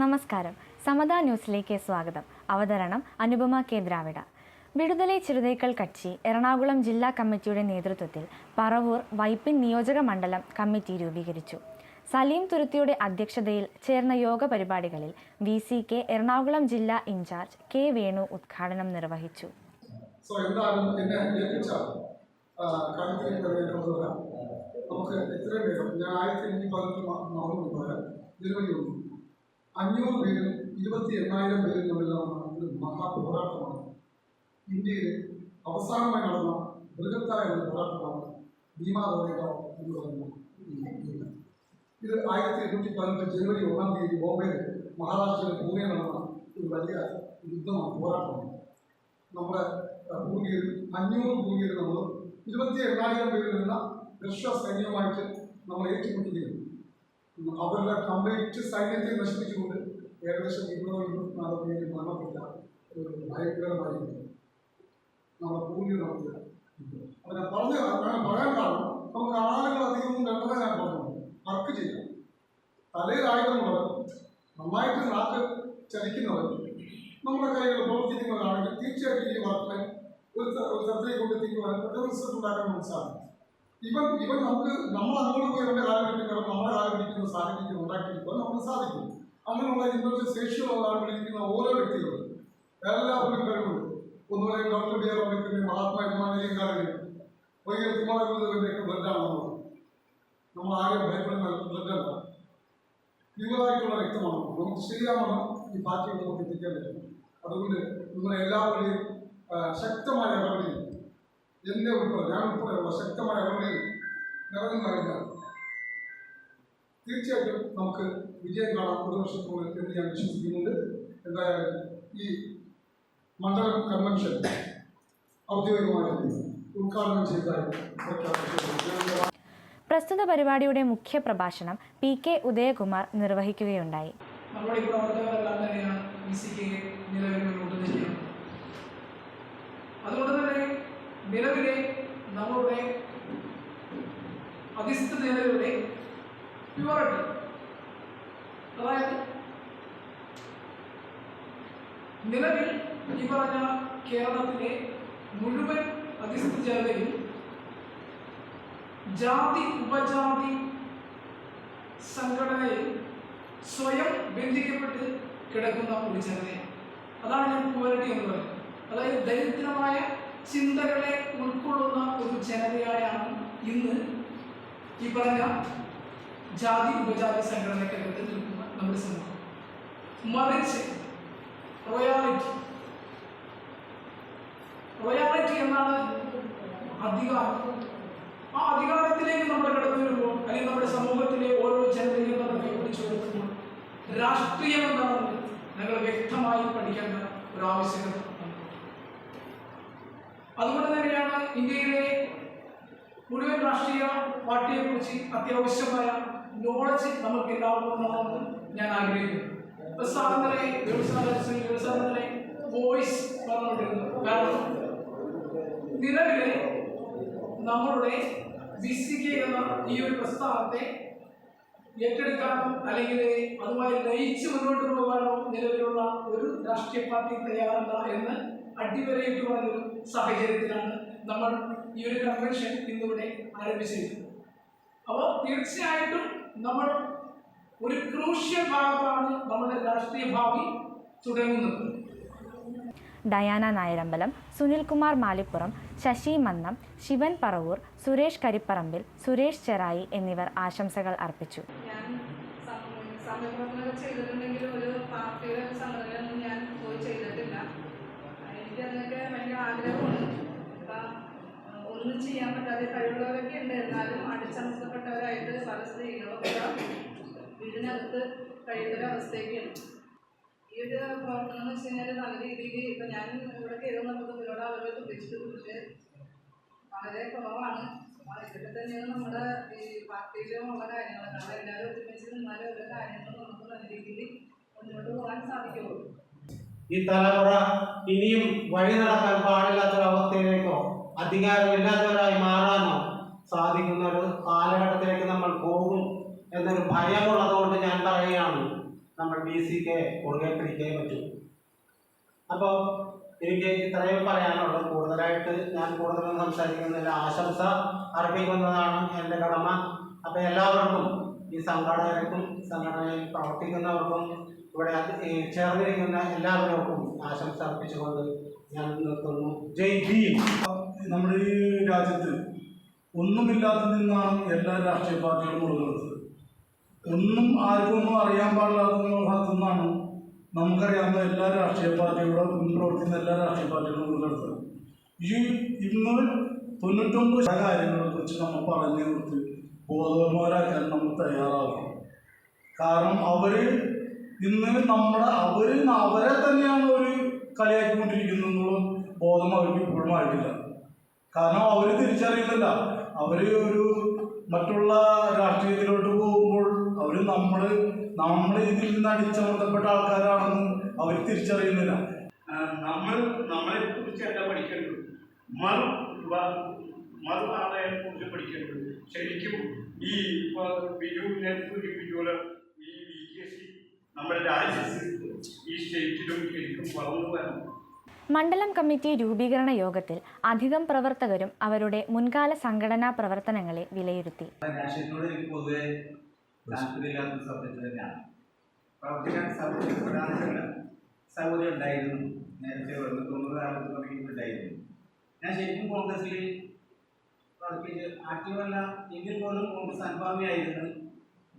നമസ്കാരം. സമത ന്യൂസിലേക്ക് സ്വാഗതം. അവതരണം അനുപമ കേന്ദ്രാവിട. വിടുതലെ ചിറുതേക്കൾ കക്ഷി എറണാകുളം ജില്ലാ കമ്മിറ്റിയുടെ നേതൃത്വത്തിൽ പറവൂർ വൈപ്പിൻ നിയോജക മണ്ഡലം കമ്മിറ്റി രൂപീകരിച്ചു. സലീം തുരുത്തിയുടെ അധ്യക്ഷതയിൽ ചേർന്ന യോഗ പരിപാടികളിൽ വി സി കെ എറണാകുളം ജില്ലാ ഇൻചാർജ് കെ വേണു ഉദ്ഘാടനം നിർവഹിച്ചു. നമുക്ക് എത്രയും വേഗം ഞാൻ ആയിരത്തി അഞ്ഞൂറ് പേരും ഇരുപത്തി എണ്ണായിരം പേരും തമ്മിലാണ് ഒരു മഹാപോരാട്ടമാണ് ഇന്ത്യയിൽ അവസാനമായി നടന്ന ബൃഹത്തായ ഒരു പോരാട്ടമാണ് ഭീമാ ദോരേഗാവ് എന്ന് പറയുന്ന ഇത് ആയിരത്തി എണ്ണൂറ്റി പതിനെട്ട് ജനുവരി ഒന്നാം തീയതി ബോംബെയിൽ മഹാരാഷ്ട്രയിലെ പൂനെ നടന്ന ഒരു വലിയ യുദ്ധമാണ് പോരാട്ടമാണ്. നമ്മുടെ ഭൂമിയിൽ അഞ്ഞൂറ് ഭൂമിയിൽ നമ്മൾ ഇരുപത്തി എണ്ണായിരം പേരിൽ നിന്ന റഷ്യ സൈന്യമായിട്ട് നമ്മൾ ഏറ്റുമുട്ടുകയാണ്. അവരുടെ കംപ്ലീറ്റ് സൈന്യത്തെ നശിപ്പിച്ചുകൊണ്ട് ഏകദേശം ഇരുപതോ ഇരുപത്തിനാലോ പേര് മരണപ്പെട്ട ഒരു ഭയങ്കരമായി. നമ്മുടെ ഭൂമിയിൽ നടത്തുക അതിനെ പറഞ്ഞു പറയാൻ കാരണം നമുക്ക് ആളുകൾ അധികം വേണ്ടത് ഞാൻ പറഞ്ഞു. വർക്ക് ചെയ്യാം. തലയിൽ നന്നായിട്ട് നാക്ക് ചലിക്കുന്നവർ നമ്മുടെ കൈകൾ പ്രവർത്തിക്കുന്നവരാണെങ്കിൽ തീർച്ചയായിട്ടും ഈ വർക്കിനെ ഒരു തരത്തിലേക്ക് കൊണ്ടെത്തിക്കുവാൻ പെട്ടെന്ന് റിസൾട്ട് ഉണ്ടാക്കാൻ നമുക്ക് സാധിക്കും. ഇവൻ ഇവൻ നമുക്ക് നമ്മൾ അങ്ങോട്ട് പോയി അവരുടെ കാലം പിടിക്കണം നമ്മുടെ കാലം പിടിക്കുന്ന സാഹചര്യം ഉണ്ടാക്കിയെടുക്കാൻ നമുക്ക് സാധിക്കും. അങ്ങനെയുള്ള ഇന്നത്തെ ശേഷിയുള്ള കാലം ഓരോ വ്യക്തികളും എല്ലാവരും കഴിവുണ്ട് ഒന്നുപോലെ ഡോക്ടർ ബി ആർ അംബേദ്കറിന്റെ മഹാത്മാഗാന്ധിയും കാര്യം വൈകിയ കുമാരഗുരുവിന്റെയൊക്കെ ബ്ലഡാണ് നമ്മൾ. നമ്മൾ ആരും ഭയപ്പെടുന്ന ബ്ലഡല്ല പ്യുവറായിട്ടുള്ള വ്യക്തമാണ്. നമുക്ക് ശരിയാവണം ഈ പാർട്ടി നമുക്ക് എത്തിക്കാൻ പറ്റും. അതുകൊണ്ട് ആ, ശക്തമായ ഇടപെടലിൽ എന്നെ ഉൾപ്പെടെ ഞാൻ ഉൾപ്പെടെയുള്ള ശക്തമായ ഇടപെടലിൽ നിറഞ്ഞു കഴിഞ്ഞാൽ തീർച്ചയായിട്ടും നമുക്ക് വിജയം കാണാം. ഒരു വർഷത്തോളം എന്ന് ഞാൻ വിശ്വസിക്കുന്നുണ്ട്. എന്തായാലും ഈ മണ്ഡലം കൺവെൻഷൻ ഔദ്യോഗികമായി ഉദ്ഘാടനം ചെയ്തായി പ്രസ്തുത പരിപാടിയുടെ മുഖ്യ പ്രഭാഷണം പി കെ ഉദയകുമാർ നിർവഹിക്കുകയുണ്ടായി. നമ്മുടെ ഈ പ്രവർത്തകരെല്ലാം തന്നെയാണ് ബി സി കെ നിലവിൽ മുന്നോട്ട് അതുകൊണ്ട് തന്നെ നിലവിലെ നമ്മളുടെ നിലവിലെ പ്യുവറിറ്റി അതായത് നിലവിൽ ഈ പറഞ്ഞ കേരളത്തിലെ മുഴുവൻ അധിസ്ഥ ജനതയും ജാതി ഉപജാതി സംഘടനയിൽ സ്വയം ബന്ധിക്കപ്പെട്ട് കിടക്കുന്ന ഒരു ജനതയാണ്. അതാണ് ഞാൻ പ്യുവറിറ്റി എന്ന് പറയുന്നത്. അതായത് ദരിദ്രമായ ചിന്തകളെ ഉൾക്കൊള്ളുന്ന ഒരു ജനതയായാണ് ഇന്ന് ഈ പറഞ്ഞ ജാതി ഉപജാതി സംഘടനക്കകത്ത് നിൽക്കുന്ന നമ്മുടെ സമൂഹം മറിച്ച് റോയാലിറ്റി റോയാലിറ്റി എന്നാണ് അധികാരം ആ അധികാരത്തിലേക്ക് നമ്മൾ കടന്നു വരുമ്പോൾ അല്ലെങ്കിൽ നമ്മുടെ സമൂഹത്തിലെ ഓരോ ജനതയും നമ്മൾ കൈപിടിച്ചു കൊടുക്കുമ്പോൾ രാഷ്ട്രീയം എന്താണെന്ന് ഞങ്ങൾ വ്യക്തമായി പഠിക്കേണ്ട ഒരു ആവശ്യകത. അതുകൊണ്ട് തന്നെയാണ് ഇന്ത്യയിലെ മുഴുവൻ രാഷ്ട്രീയ പാർട്ടിയെ കുറിച്ച് അത്യാവശ്യമായ നോളജ് നമുക്ക് എല്ലാവർക്കും ഉണ്ടാവണമെന്ന് ഞാൻ ആഗ്രഹിക്കുന്നു. വോയിസ് കാരണം നിലവിലെ നമ്മളുടെ ബിസിക്ക് എന്ന ഈ ഒരു പ്രസ്ഥാനത്തെ ഏറ്റെടുക്കാനോ അല്ലെങ്കിൽ അതുമായി ലയിച്ച് മുന്നോട്ട് പോകാനോ നിലവിലുള്ള ഒരു രാഷ്ട്രീയ പാർട്ടി തയ്യാറല്ല എന്ന് അടിവരയിട്ട് പറഞ്ഞൊരു സാഹചര്യത്തിലാണ് നമ്മൾ ഈ ഒരു കൺവെൻഷൻ ഇന്നിവിടെ ആരംഭിച്ചിരിക്കുന്നത്. അപ്പോൾ തീർച്ചയായിട്ടും നമ്മൾ ഒരു ക്രൂഷ്യൽ ഭാഗമാണ് നമ്മുടെ രാഷ്ട്രീയ ഭാവി തുടങ്ങുന്നത്. ഡയാന നായരമ്പലം സുനിൽകുമാർ മാലിപ്പുറം ശശി മന്നം ശിവൻ പറവൂർ സുരേഷ് കരിപ്പറമ്പിൽ സുരേഷ് ചെറായി എന്നിവർ ആശംസകൾ അർപ്പിച്ചു. ഞാൻ ഒന്നും ചെയ്യാൻ പറ്റാതെ കഴിവുള്ളവരൊക്കെ ഉണ്ട്. എന്നാലും അടിച്ചമർത്തപ്പെട്ടവരായിട്ട് പല സ്ത്രീകളൊക്കെ വീടിനകത്ത് കഴിയുന്ന ഒരു ഈ ഒരു പ്രവർത്തനം എന്ന് വെച്ച് കഴിഞ്ഞാൽ നല്ല രീതിയിൽ ഇപ്പം ഞാൻ ഇവിടെ കയറുന്ന മുതലോട് അവരെ പ്രതീക്ഷിച്ചു പക്ഷേ വളരെ കുറവാണ്. ഇതൊക്കെ തന്നെയാണ് നമ്മുടെ ഈ പാർട്ടിയിലും ഉള്ള കാര്യങ്ങൾ നമ്മൾ എല്ലാവരും ഒരുമിച്ച് നിന്നാലും ഓരോ കാര്യങ്ങൾ നമുക്ക് നല്ല രീതിയിൽ മുന്നോട്ട് പോകാൻ സാധിക്കുള്ളൂ. ഈ തലമുറ ഇനിയും വഴി നടക്കാൻ പാടില്ലാത്തൊരവസ്ഥയിലേക്കോ? അധികാരമില്ലാത്തവരായി മാറാനോ സാധിക്കുന്ന ഒരു കാലഘട്ടത്തിലേക്ക് നമ്മൾ പോകും എന്നൊരു ഭയമുള്ളത് കൊണ്ട് ഞാൻ പറയുകയാണ്. നമ്മൾ ബി സിക്ക് മുറുകെ പിടിക്കേ പറ്റൂ. അപ്പോൾ എനിക്ക് ഇത്രയും പറയാനുള്ളത്. കൂടുതലായിട്ട് ഞാൻ കൂടുതലും സംസാരിക്കുന്നില്ല ആശംസ അർപ്പിക്കുന്നതാണ് എന്റെ കടമ. അപ്പോൾ എല്ലാവർക്കും ഈ സംഘാടകർക്കും സംഘടനയിൽ പ്രവർത്തിക്കുന്നവർക്കും ഇവിടെ ചേർന്നിരിക്കുന്ന എല്ലാവർക്കും ആശംസ അർപ്പിച്ചുകൊണ്ട് ഞാൻ നിർത്തുന്നു. ജയ് ഭീം. രാജ്യത്ത് ഒന്നുമില്ലാത്തതിൽ നിന്നാണ് എല്ലാ രാഷ്ട്രീയ പാർട്ടികളും ഉള്ളത്. ഒന്നും ആർക്കൊന്നും അറിയാൻ പാടില്ലാത്ത ഭാഗത്തു നിന്നാണ് നമുക്കറിയാവുന്ന എല്ലാ രാഷ്ട്രീയ പാർട്ടികളും മുൻ പ്രവർത്തിക്കുന്ന എല്ലാ രാഷ്ട്രീയ പാർട്ടികളും ഉള്ളത് ഈ ഇന്ന് തൊണ്ണൂറ്റൊമ്പത് കാര്യങ്ങളെ കുറിച്ച് നമ്മൾ പറഞ്ഞു കൊടുത്ത് ബോധവാന്മാരാക്കാൻ നമ്മൾ തയ്യാറാവണം. കാരണം അവർ ഇന്ന് നമ്മുടെ അവർ അവരെ തന്നെയാണ് ഒരു കളിയാക്കിക്കൊണ്ടിരിക്കുന്നത് എന്നുള്ള ബോധം അവർക്ക് ഇപ്പോഴും ആയിട്ടില്ല. കാരണം അവർ തിരിച്ചറിയുന്നില്ല അവർ ഒരു മറ്റുള്ള രാഷ്ട്രീയത്തിലോട്ട് പോകുമ്പോൾ അവർ നമ്മൾ നമ്മൾ ഇതിൽ നിന്ന് അടിച്ചമർത്തപ്പെട്ട ആൾക്കാരാണെന്ന് അവർ തിരിച്ചറിയുന്നില്ല. നമ്മൾ നമ്മളെ കുറിച്ചല്ല പഠിക്കേണ്ടത്? മറു വ- മറു കുറിച്ച് പഠിക്കേണ്ടത് ശരിക്കും ഈ ബിജുവിനെ സൂചിപ്പിച്ചുപോലെ ഈ ബി ജെ സി നമ്മുടെ രാജ്യത്ത് ഈ സ്റ്റേറ്റിലും ശരിക്കും വളർന്നു വരണം. മണ്ഡലം കമ്മിറ്റി രൂപീകരണ യോഗത്തിൽ അധികം പ്രവർത്തകരും അവരുടെ മുൻകാല സംഘടനാ പ്രവർത്തനങ്ങളെ വിലയിരുത്തി. തുടങ്ങിയിട്ടുണ്ടായിരുന്നു ഞാൻ ശരിക്കും കോൺഗ്രസിൽ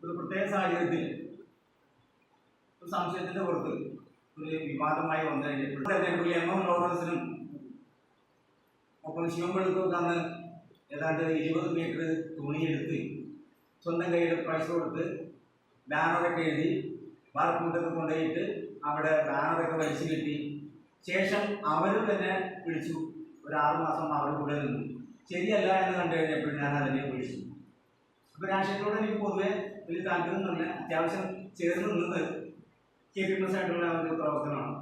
ഒരു പ്രത്യേക സാഹചര്യത്തിൽ ഒരു സംശയത്തിന്റെ പുറത്ത് ഒരു വിവാദമായി വന്നു കഴിഞ്ഞപ്പോൾ തെരഞ്ഞെടുപ്പിൽ എം എം ലോറൻസിനും ഒപ്പം ശിവമ്പെടുത്തൊക്കെ അന്ന് ഏതാണ്ട് ഇരുപത് മീറ്റർ തുണിയെടുത്ത് സ്വന്തം കയ്യിൽ പൈസ കൊടുത്ത് ബാനറൊക്കെ എഴുതി വാർക്കൂട്ടൊക്കെ കൊണ്ടുപോയിട്ട് അവിടെ ബാനറൊക്കെ വലിച്ചു കിട്ടി. ശേഷം അവർ തന്നെ വിളിച്ചു. ഒരു ആറ് മാസം അവരുടെ കൂടെ നിന്നു. ശരിയല്ല എന്ന് കണ്ടു കഴിഞ്ഞപ്പോൾ ഞാൻ അതിനെ വിളിച്ചു. അപ്പോൾ രാഷ്ട്രീയത്തോട് എനിക്ക് പൊതുവെ വലിയ താല്പര്യം തന്നെ അത്യാവശ്യം ചേർന്ന് നിന്നത് ആയിട്ടുള്ള ഒരു പ്രവർത്തനമാണ്.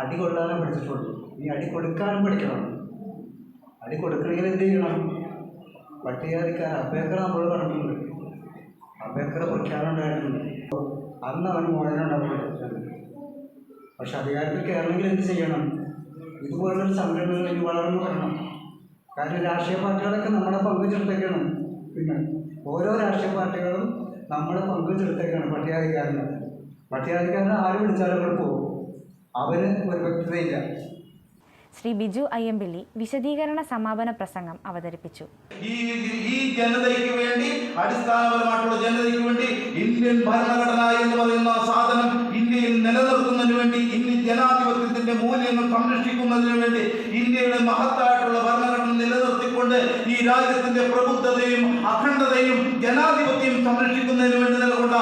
അടി കൊള്ളാനും പഠിച്ചിട്ടുള്ളൂ. ഇനി അടി കൊടുക്കാനും പഠിക്കണം. അടി കൊടുക്കണമെങ്കിൽ എന്ത് ചെയ്യണം? പട്ടികജാതിക്കാർ അബേക്കർ നമ്മൾ പറഞ്ഞിട്ടുണ്ട്. അബേക്കർ പ്രഖ്യാപനം ഉണ്ടായിട്ടുണ്ട് അന്ന് അവന് മോചനം പക്ഷെ അധികാരത്തിൽ കയറണമെങ്കിൽ എന്ത് ചെയ്യണം? ഇതുപോലുള്ള ഇനി വളർന്നു വരണം. കാരണം രാഷ്ട്രീയ പാർട്ടികളൊക്കെ നമ്മളെ പങ്കുചെടുത്തേക്കാണ് പിന്നെ ഓരോ രാഷ്ട്രീയ പാർട്ടികളും നമ്മളെ പങ്കുവെച്ചെടുത്തേക്കാണ് പട്ടികാധികാരനെ പട്ടികാധികാരനെ ആര് വിളിച്ചാലും അവിടെ പോകും. അവന് ഒരു വ്യക്തതയില്ല. ശ്രീ ബിജു അയ്യമ്പിള്ളി വിശദീകരണ സമാപന പ്രസംഗം അവതരിപ്പിച്ചു. ഈ ഈ ജനതയ്ക്ക് വേണ്ടി അടിസ്ഥാനപരമായിട്ടുള്ള ജനതയ്ക്ക് വേണ്ടി ഇന്ത്യൻ ഭരണഘടന എന്ന് പറയുന്ന സാധനം ഇന്ത്യയിൽ നിലനിർത്തുന്നതിന് വേണ്ടി ഇന്ത്യൻ ജനാധിപത്യത്തിന്റെ മൂല്യങ്ങൾ സംരക്ഷിക്കുന്നതിന് വേണ്ടി ഇന്ത്യയുടെ മഹത്തായിട്ടുള്ള ഭരണഘടന നിലനിർത്തിക്കൊണ്ട് ഈ രാജ്യത്തിന്റെ പ്രബുദ്ധതയും ജനാധിപത്യം സംരക്ഷിക്കുന്നതിന് വേണ്ടി നിലകൊണ്ട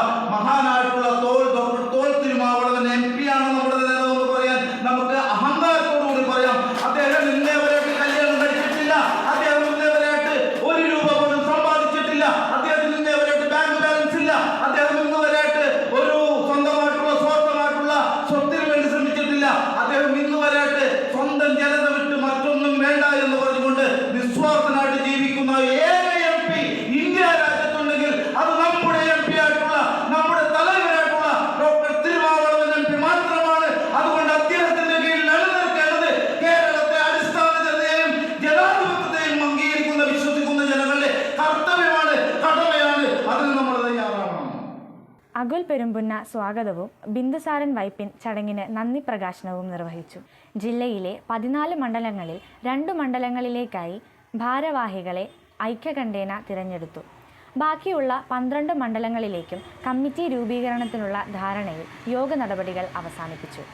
അകുൽ പെരുമ്പുന്ന സ്വാഗതവും ബിന്ദുസാരൻ വൈപ്പിൻ ചടങ്ങിന് നന്ദി പ്രകാശനവും നിർവഹിച്ചു. ജില്ലയിലെ പതിനാല് മണ്ഡലങ്ങളിൽ രണ്ടു മണ്ഡലങ്ങളിലേക്കായി ഭാരവാഹികളെ ഐക്യകണ്ഠേന തിരഞ്ഞെടുത്തു. ബാക്കിയുള്ള പന്ത്രണ്ട് മണ്ഡലങ്ങളിലേക്കും കമ്മിറ്റി രൂപീകരണത്തിനുള്ള ധാരണയിൽ യോഗ നടപടികൾ അവസാനിപ്പിച്ചു.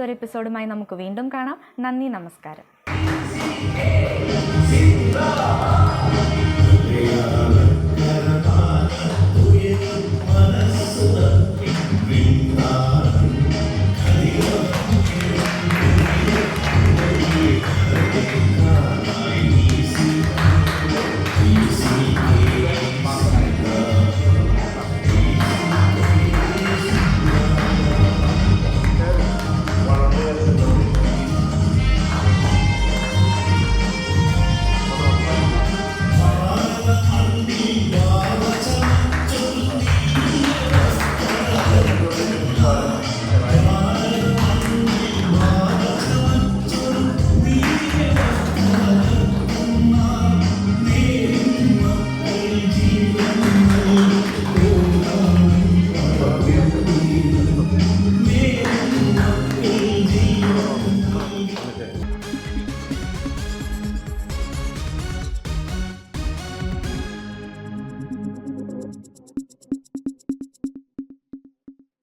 അടുത്തൊരു എപ്പിസോഡുമായി നമുക്ക് വീണ്ടും കാണാം. നന്ദി നമസ്കാരം.